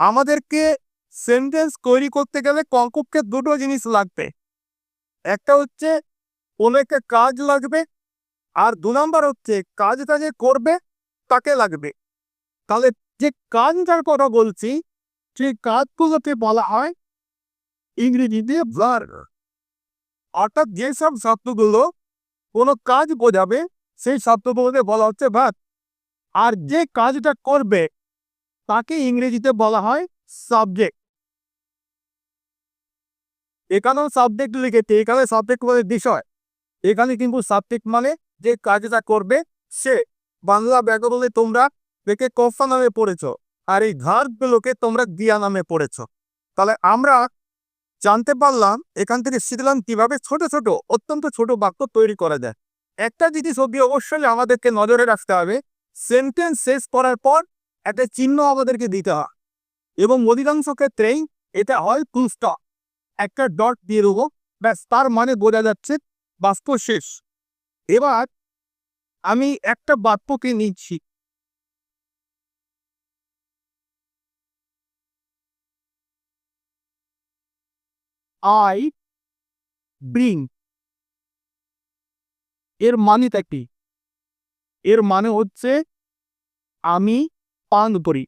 আমাদেরকে সেন্টেন্স তৈরি করতে গেলে কমপক্ষে দুটো জিনিস লাগবে। একটা হচ্ছে, কোনো কাজ লাগবে, আর দু নম্বর হচ্ছে, কাজটা যে করবে, তাকে লাগবে। তাহলে যে কাজটার কথা বলছি, সেই কাজগুলোকে বলা হয় ইংরেজিতে ভার্ব অর্থাৎ যেসব শব্দগুলো কোনো কাজ বোঝাবে, সেই শব্দগুলোকে বলা হচ্ছে ভার্ব আর যে কাজটা করবে তাকে ইংরেজিতে বলা হয় সাবজেক্ট এখানেও সাবজেক্ট লিখেছে, এখানে সাবজেক্ট মানে বিষয়। এখানে কিন্তু সাবজেক্ট মানে যে কাজটা করবে সে। বাংলা ব্যাকরণে তোমরা দেখে কফা নামে পড়েছ, আর এই ঘাটগুলোকে তোমরা দিয়া নামে পড়েছ। তাহলে আমরা জানতে পারলাম এখান থেকে শিখলাম কীভাবে ছোট ছোট, অত্যন্ত ছোট বাক্য তৈরি করা যায়। একটা জিনিস অবশ্যই আমাদেরকে নজরে রাখতে হবে সেন্টেন্স শেষ করার পর একটা চিহ্ন আমাদেরকে দিতে হয়। এবং অধিকাংশ ক্ষেত্রেই এটা হয় ফুল স্টপ একটা ডট দিয়ে দেবো, ব্যাস, তার মানে বোঝা যাচ্ছে বাক্য শেষ। এবার আমি একটা বাক্যকে নিচ্ছি। আই ব্রিং এর মানেটা কি? এর মানে হচ্ছে আমি করি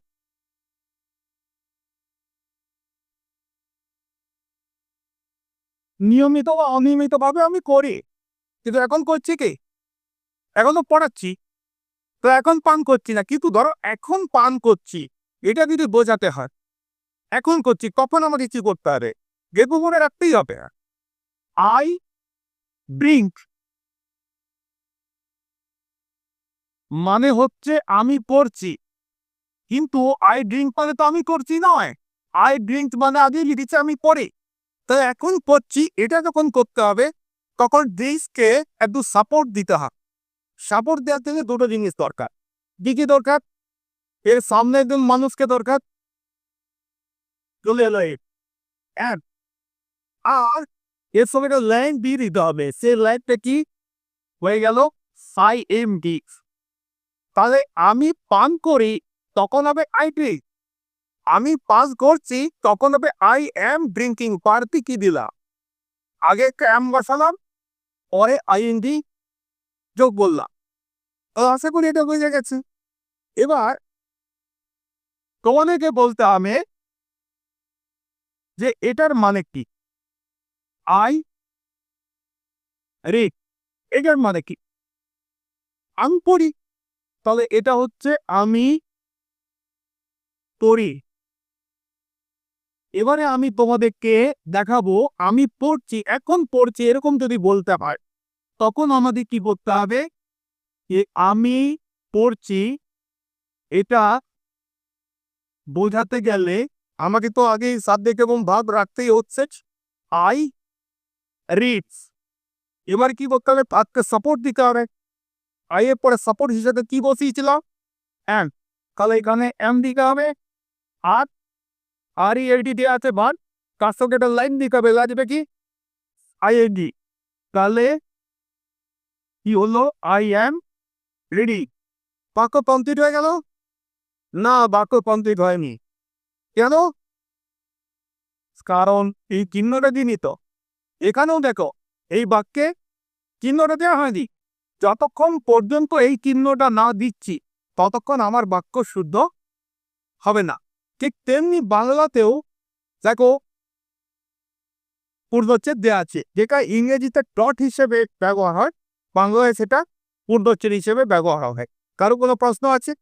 নিয়মিত বা অনিয়মিতভাবে আমি করি। কিন্তু এখন করছি কি? এখন তো পড়াচ্ছি। তো এখন পান করছি না। কিন্তু ধরো এখন পান করছি। এটা যদি বোঝাতে হয়, এখন করছি, কখন আমাকে কি করতে হবে গেবু মনে রাখতেই হবে। আই ড্রিঙ্ক মানে হচ্ছে আমি পড়ছি। কিন্তু আই ড্রিঙ্ক মানে তো আমি করছি নয়। আই ড্রিঙ্ক মানে আগে লিখেছি আমি পরে তো এখন পড়ছি এটা যখন করতে হবে, তখন ড্রিঙ্কসকে একটু সাপোর্ট দিতে হবে। সাপোর্ট দেওয়ার জন্য দুটো জিনিস দরকার। কি কি দরকার? এর সামনে একজন মানুষকে দরকার। চলে এলো। আর এর সঙ্গে একটা লাইন দিয়ে দিতে হবে। সে লাইনটা কি? হয়ে গেল সাই এম ডি তাহলে আমি পান করি তখন হবে আই ড্রিঙ্ক আমি পাস করছি, তখন হবে আই এম ড্রিঙ্কিং পার্টি কি দিলাম আগে এম বসালাম, পরে আইএনডি যোগ বললাম। আশা করি এটা বোঝা গেছে। এবার তোমাদেরকে বলতে হবে যে এটার মানে কি? আই রে এটার মানে কি? আমি পড়ি। তাহলে এটা হচ্ছে আমি পড়ি এবারে আমি তোমাদেরকে দেখাবো, আমি পড়ছি, এখন পড়ছি এরকম যদি বলতে হয়, তখন আমাদের কি করতে হবে? আমি পড়ছি, এটা বোঝাতে গেলে আমাকে তো আগে সাবজেক্ট এবং ভাব রাখতেই হচ্ছে। আই রিডস এবার কি করতে হবে? তাকে সাপোর্ট দিতে হবে। আই এর পরে সাপোর্ট হিসেবে কি বসিয়েছিলাম? এম তাহলে এখানে এম দিতে হবে। আর আর ই এলটি দেওয়া আছে বার তার সঙ্গে একটা লাইন দিতে হবে লাগবে কি? আইএনডি তাহলে, কি হলো? আই এম রেডি বাক্য কমপ্লিট হয়ে গেল? না, বাক্য কমপ্লিট হয়নি। কেন? কারণ এই চিহ্নটা দিনই তো এখানেও দেখো, এই বাক্যে চিহ্নটা দেওয়া হয়নি। যতক্ষণ পর্যন্ত এই চিহ্নটা না দিচ্ছি, ততক্ষণ আমার বাক্য শুদ্ধ হবে না। ঠিক তেমনি বাংলাতেও দেখো পূর্ণচ্ছেদ দেওয়া আছে, যেটা ইংরেজিতে টট হিসেবে ব্যবহার হয়, বাংলায় সেটা পূর্ণচ্ছেদ হিসেবে ব্যবহার হয়। কারও কোনো প্রশ্ন আছে?